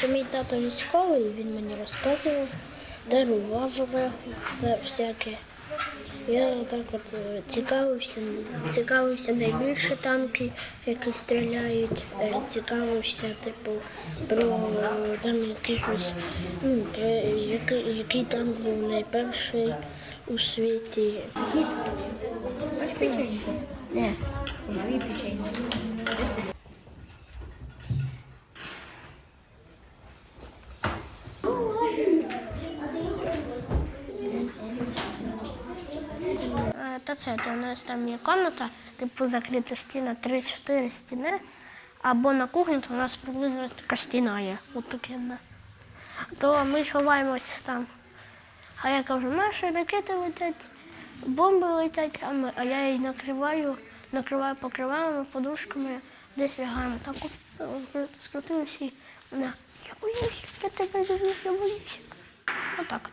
що мій тато військовий, він мені розказував, дарував всяке. Я так от е, цікавився, цікавився найбільше танки, які стріляють, е, цікавився, типу, про там якихось, ну, про який, який танк був найперший у світі. Ні. То у нас там є комната, типу закрита стіна, 3-4 стіни. Або на кухні, то у нас приблизно така стіна є. От таке. да. То ми ховаємось там. А я кажу, наші ракети летять, бомби летять, а, ми, а я її накриваю, накриваю покривалами, подушками, десь лягаємо. Так от е, скрутилися і вона, я боюсь, я тебе люблю, я боюсь. Отак.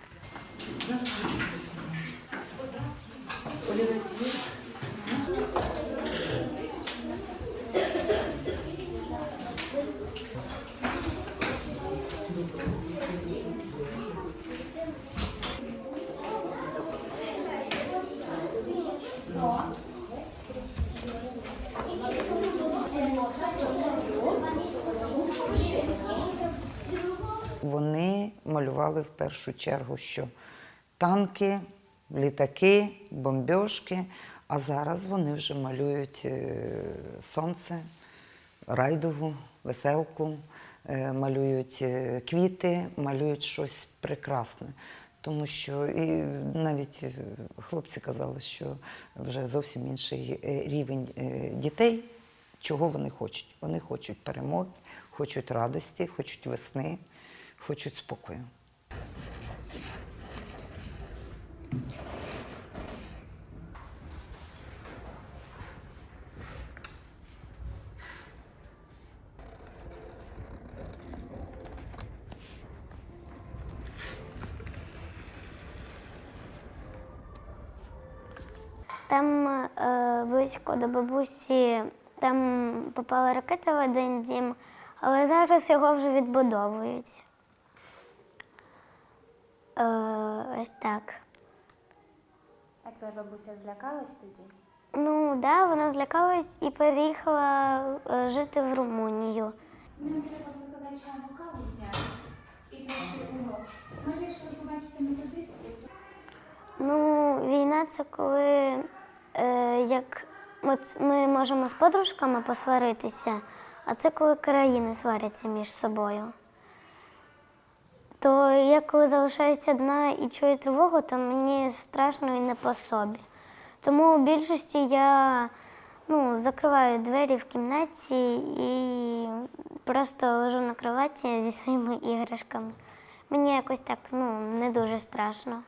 Вони малювали в першу чергу, що танки, літаки, бомбьошки, а зараз вони вже малюють е, сонце, райдугу, веселку, е, малюють е, квіти, малюють щось прекрасне. Тому що і навіть хлопці казали, що вже зовсім інший рівень дітей. Чого вони хочуть? Вони хочуть перемоги, хочуть радості, хочуть весни, хочуть спокою. Там е, близько до бабусі там попала ракета в один дім, але зараз його вже відбудовують. Е, ось так. А твоя бабуся злякалась тоді? Ну, так, да, вона злякалась і переїхала е, жити в Румунію. Нам треба викладача вокалу зняти і трошки урок. Може, якщо ви побачите методистку, то Ну, війна це коли як от ми можемо з подружками посваритися, а це коли країни сваряться між собою. То я коли залишаюся одна і чую тривогу, то мені страшно і не по собі. Тому у більшості я ну, закриваю двері в кімнаті і просто лежу на кроваті зі своїми іграшками. Мені якось так ну, не дуже страшно.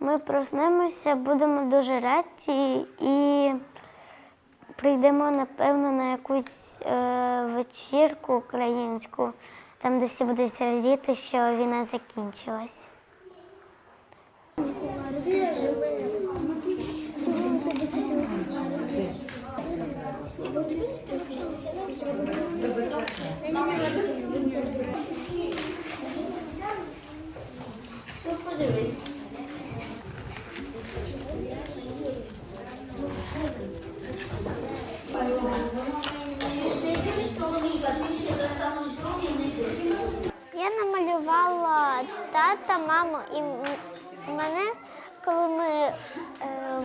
Ми проснемося, будемо дуже раді і прийдемо, напевно, на якусь е, вечірку українську, там, де всі будуть радіти, що війна закінчилась. Я намалювала тата, маму і мене, коли ми е,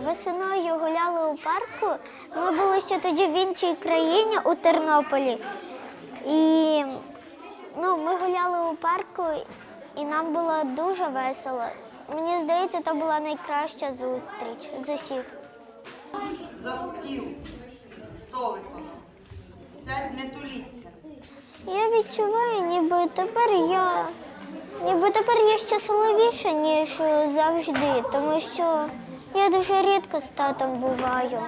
весною гуляли у парку. Ми були ще тоді в іншій країні у Тернополі. І ну, ми гуляли у парку, і нам було дуже весело. Мені здається, це була найкраща зустріч з усіх. за стіл столиком. Сядь, не туліться. Я відчуваю, ніби тепер я ніби тепер я щасливіша, ніж завжди, тому що я дуже рідко з татом буваю.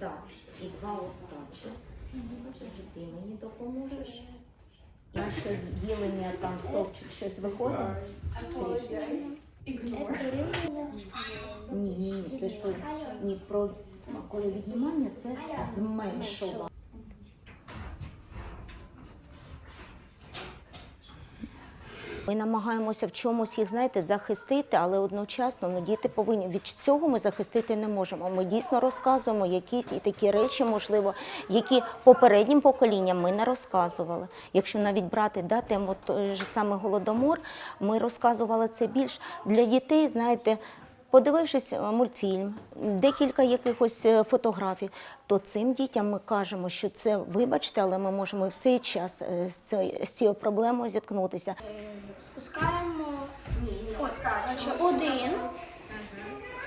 Да, і два останні. Хочеш, ти мені допоможеш? Наше ділення там стовпчик щось виходить? Ні, ні, це ж про, ні, про коли віднімання це зменшування. Ми намагаємося в чомусь їх, знаєте, захистити, але одночасно ну, діти повинні від цього ми захистити не можемо. Ми дійсно розказуємо якісь і такі речі, можливо, які попереднім поколінням ми не розказували. Якщо навіть брати да, тему той же саме голодомор, ми розказували це більш для дітей, знаєте. Подивившись е, мультфільм, декілька якихось е, фотографій, то цим дітям ми кажемо, що це, вибачте, але ми можемо в цей час е, з цією, з цією проблемою зіткнутися. Спускаємо ось так. Один.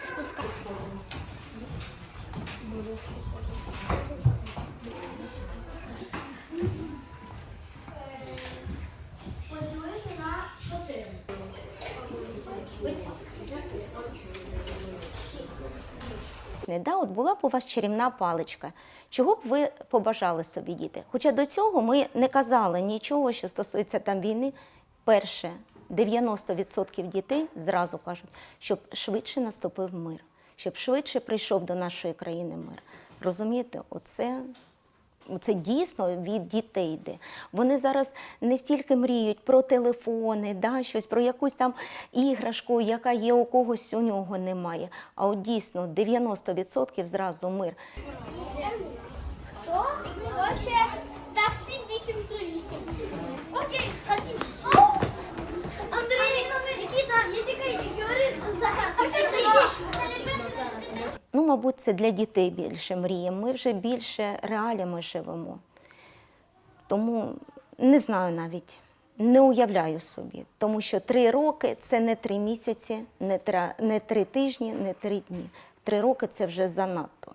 Спускаємо. Поділити на чотири. Не, Да, от була б у вас чарівна паличка. Чого б ви побажали собі, діти? Хоча до цього ми не казали нічого, що стосується там війни. Перше, 90% дітей зразу кажуть, щоб швидше наступив мир, щоб швидше прийшов до нашої країни мир. Розумієте, оце це дійсно від дітей йде. Вони зараз не стільки мріють про телефони, да, щось, про якусь там іграшку, яка є у когось, у нього немає. А от дійсно 90% зразу мир. Хто хоче таксі 838? Окей, садись. Андрій, Нікіта, я тільки говорю, Захар, Ну, мабуть, це для дітей більше мріє. Ми вже більше реаліями живемо. Тому не знаю навіть, не уявляю собі. Тому що три роки це не три місяці, не, тра, не три тижні, не три дні. Три роки це вже занадто.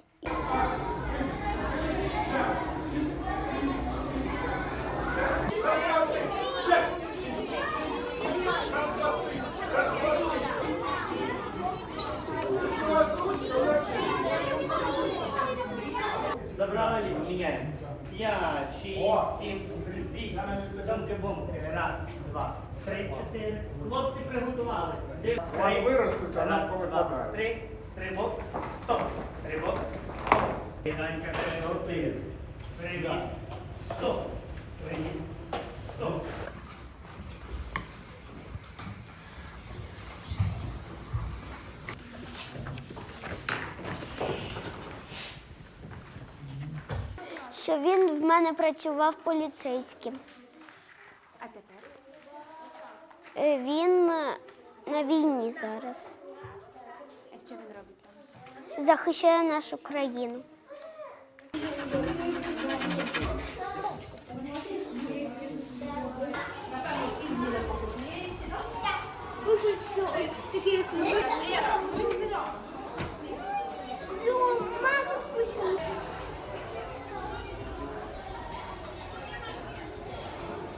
П'ять, шість, сім, вісім. Зомки-бомки. Раз, два, три, чотири. Хлопці приготувалися. Див- Вас виростуть, а нас повикладають. Три, стрибок, стоп. Стрибок, стоп. Данька приготує. Привіт. Стоп. Привіт. Стоп. Що він в мене працював поліцейським. А тепер? Е, Він е, на війні зараз. А що він робить? Захищає нашу країну.